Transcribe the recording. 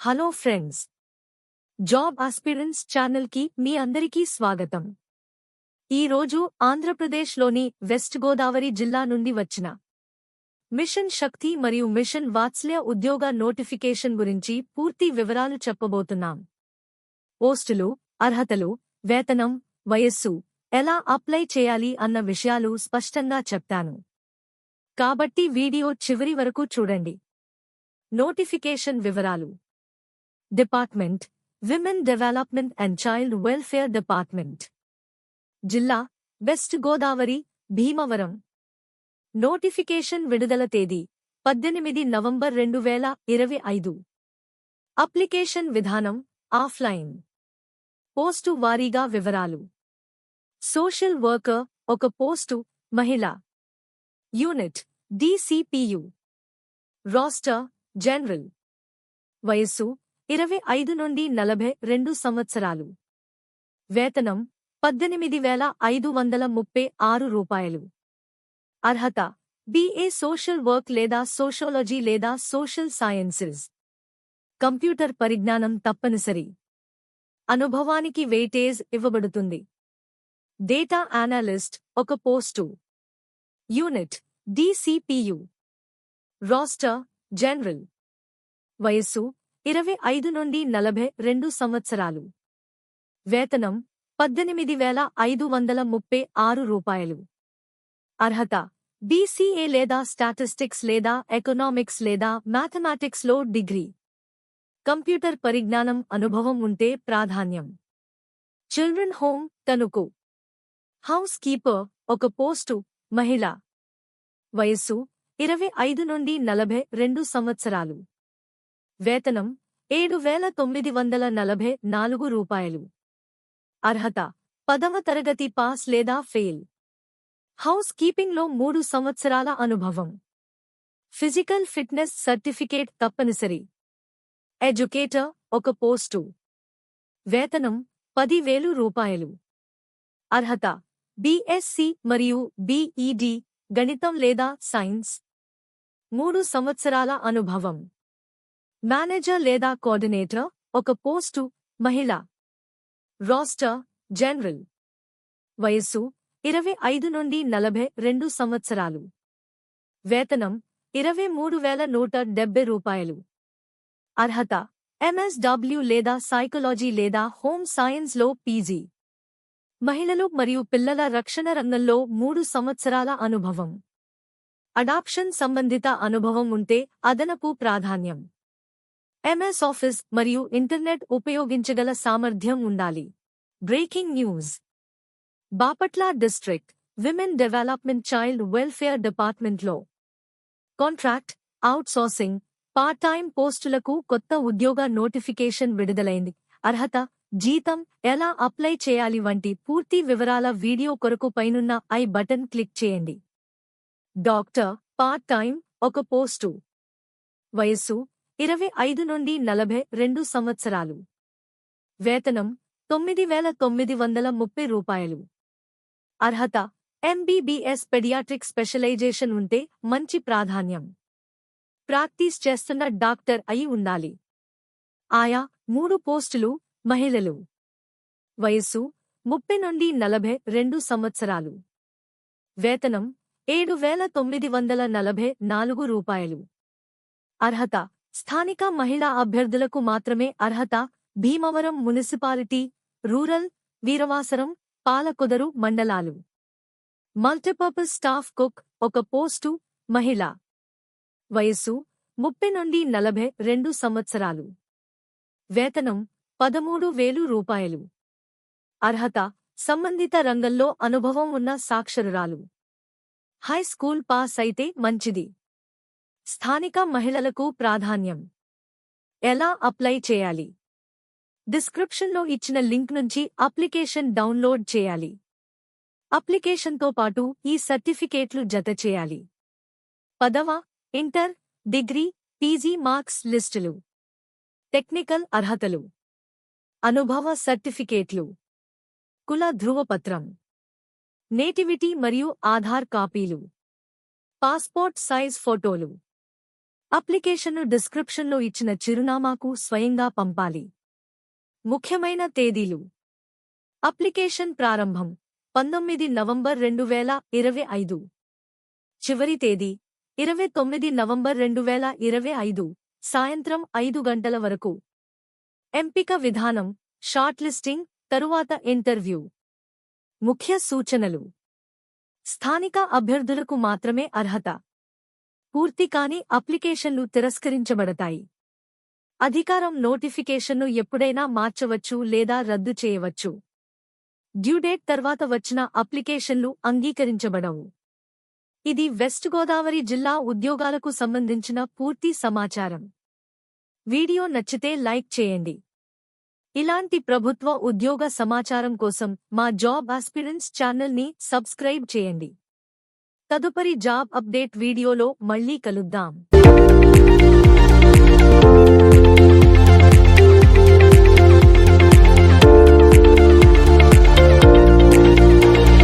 Hello friends job aspirants ఛానల్కి మీ అందరికీ స్వాగతం. ఈరోజు ఆంధ్రప్రదేశ్లోని వెస్ట్ గోదావరి జిల్లా నుండి వచ్చిన మిషన్ శక్తి మరియు మిషన్ వాత్స్ల్య ఉద్యోగ నోటిఫికేషన్ గురించి పూర్తి వివరాలు చెప్పబోతున్నాం. పోస్టులు అర్హతలు వేతనం వయస్సు ఎలా అప్లై చేయాలి అన్న విషయాలు స్పష్టంగా చెప్తాను. కాబట్టి వీడియో చివరి వరకు చూడండి. నోటిఫికేషన్ వివరాలు. Department women development and child welfare department. జిల్లా వెస్ట్ గోదావరి భీమవరం. నోటిఫికేషన్ విడుదల తేదీ పద్దెనిమిది నవంబర్ రెండు వేల ఇరవై ఐదు. అప్లికేషన్ విధానం ఆఫ్లైన్. పోస్టు వారీగా వివరాలు. సోషల్ వర్కర్ ఒక పోస్టు మహిళ. Unit DCPU. Roster general. వయస్సు ఇరవై ఐదు నుండి నలభై రెండు సంవత్సరాలు. వేతనం పద్దెనిమిది వేల ఐదు వందల ముప్పై ఆరు రూపాయలు. అర్హత బిఏ సోషల్ వర్క్ లేదా సోషాలజీ లేదా సోషల్ సైన్సెస్. కంప్యూటర్ పరిజ్ఞానం తప్పనిసరి. అనుభవానికి వెయిటేజ్ ఇవ్వబడుతుంది. డేటా అనాలిస్ట్ ఒక post. Unit DCPU roster general. వయస్సు ఇరవై ఐదు నుండి నలభై రెండు సంవత్సరాలు. వేతనం పద్దెనిమిది వేల ఐదు వందల ముప్పై ఆరు రూపాయలు. అర్హత బీసీఏ లేదా స్టాటిస్టిక్స్ లేదా ఎకనామిక్స్ లేదా మ్యాథమెటిక్స్లో డిగ్రీ. కంప్యూటర్ పరిజ్ఞానం అనుభవం ఉంటే ప్రాధాన్యం. Children home Tanuku. House keeper ఒక పోస్టు మహిళ. వయస్సు ఇరవై ఐదు నుండి నలభై రెండు సంవత్సరాలు. వేతనం ఏడు వేల తొమ్మిది వందల నలభై నాలుగు రూపాయలు. అర్హత పదవ తరగతి పాస్ లేదా ఫెయిల్. హౌస్ కీపింగ్లో మూడు సంవత్సరాల అనుభవం. ఫిజికల్ ఫిట్నెస్ సర్టిఫికేట్ తప్పనిసరి. ఎడ్యుకేటర్ ఒక పోస్టు. వేతనం పదివేలు రూపాయలు. అర్హత బీఎస్సీ మరియు బీఈడి గణితం లేదా సైన్స్. మూడు సంవత్సరాల అనుభవం. మేనేజర్ లేదా కోఆర్డినేటర్ ఒక పోస్టు మహిళ. Roster general. వయస్సు ఇరవై ఐదు నుండి నలభై రెండు సంవత్సరాలు. వేతనం ఇరవై మూడు వేల నూట డెబ్బై రూపాయలు. అర్హత ఎంఎస్డబ్ల్యూ లేదా సైకాలజీ లేదా హోమ్ సైన్స్లో పీజీ. మహిళలు మరియు పిల్లల రక్షణ రంగంలో మూడు సంవత్సరాల అనుభవం. అడాప్షన్ సంబంధిత అనుభవం ఉంటే అదనపు ప్రాధాన్యం. ఎంఎస్ ఆఫీస్ మరియు ఇంటర్నెట్ ఉపయోగించగల సామర్థ్యం ఉండాలి. Breaking news Bapatla district women development child welfare డిపార్ట్మెంట్లో. కాంట్రాక్ట్ అవుట్సోర్సింగ్ పార్ట్ టైం పోస్టులకు కొత్త ఉద్యోగ నోటిఫికేషన్ విడుదలైంది. అర్హత జీతం ఎలా అప్లై చేయాలి వంటి పూర్తి వివరాల వీడియో కొరకు పైనున్న ఐ బటన్ క్లిక్ చేయండి. డాక్టర్ పార్ట్ టైం ఒక పోస్టు. వయస్సు ఇరవై ఐదు నుండి నలభై రెండు సంవత్సరాలు. వేతనం తొమ్మిది వేల తొమ్మిది వందల ముప్పై రూపాయలు. అర్హత ఎంబీబీఎస్ పెడియాట్రిక్ స్పెషలైజేషన్ ఉంటే మంచి ప్రాధాన్యం. ప్రాక్టీస్ చేస్తున్న డాక్టర్ అయి ఉండాలి. ఆయా మూడు పోస్టులు మహిళలు. వయస్సు ముప్పై నుండి నలభై రెండు సంవత్సరాలు. వేతనం ఏడు వేల తొమ్మిది వందల నలభై నాలుగు రూపాయలు. అర్హత స్థానిక మహిళా అభ్యర్థులకు మాత్రమే అర్హత. భీమవరం మున్సిపాలిటీ రూరల్ వీరవాసరం పాలకొదరు మండలాలు. మల్టీపర్పస్ స్టాఫ్ కుక్ ఒక పోస్టు మహిళ. వయస్సు ముప్పై నుండి నలభై రెండు సంవత్సరాలు. వేతనం పదమూడు వేలు రూపాయలు. అర్హత సంబంధిత రంగంలో అనుభవం ఉన్న సాక్షరురాలు. హై స్కూల్ పాస్ అయితే మంచిది. స్థానిక మహిళలకు ప్రాధాన్యం. ఎలా అప్లై చేయాలి? డిస్క్రిప్షన్లో ఇచ్చిన లింక్ నుంచి అప్లికేషన్ డౌన్లోడ్ చేయాలి. అప్లికేషన్తో పాటు ఈ సర్టిఫికేట్లు జత చేయాలి. పదవ ఇంటర్ డిగ్రీ పీజీ మార్క్స్ లిస్టులు. టెక్నికల్ అర్హతలు. అనుభవ సర్టిఫికేట్లు. కుల ధృవపత్రం. నేటివిటీ మరియు ఆధార్ కాపీలు. పాస్పోర్ట్ సైజ్ ఫోటోలు. అప్లికేషన్ను డిస్క్రిప్షన్లో ఇచ్చిన చిరునామాకు స్వయంగా పంపాలి. ముఖ్యమైన తేదీలు. అప్లికేషన్ ప్రారంభం పంతొమ్మిది నవంబర్ రెండు వేల ఇరవై ఐదు. చివరి తేదీ ఇరవై తొమ్మిది నవంబర్ రెండు వేల ఇరవై ఐదు సాయంత్రం ఐదు గంటల వరకు. ఎంపిక విధానం షార్ట్ లిస్టింగ్ తరువాత ఇంటర్వ్యూ. ముఖ్య సూచనలు. స్థానిక అభ్యర్థులకు మాత్రమే అర్హత. పూర్తి కాని అప్లికేషన్లు తిరస్కరించబడతాయి. అధికారం నోటిఫికేషన్ను ఎప్పుడైనా మార్చవచ్చు లేదా రద్దు చేయవచ్చు. డ్యూడేట్ తర్వాత వచ్చిన అప్లికేషన్లు అంగీకరించబడవు. ఇది వెస్ట్ గోదావరి జిల్లా ఉద్యోగాలకు సంబంధించిన పూర్తి సమాచారం. వీడియో నచ్చితే లైక్ చేయండి. ఇలాంటి ప్రభుత్వ ఉద్యోగ సమాచారం కోసం మా జాబ్ ఆస్పిరెంట్స్ ఛానల్ని సబ్స్క్రైబ్ చేయండి. तदुपरी जॉब अपडेट वीडियो मल्ली कलुदा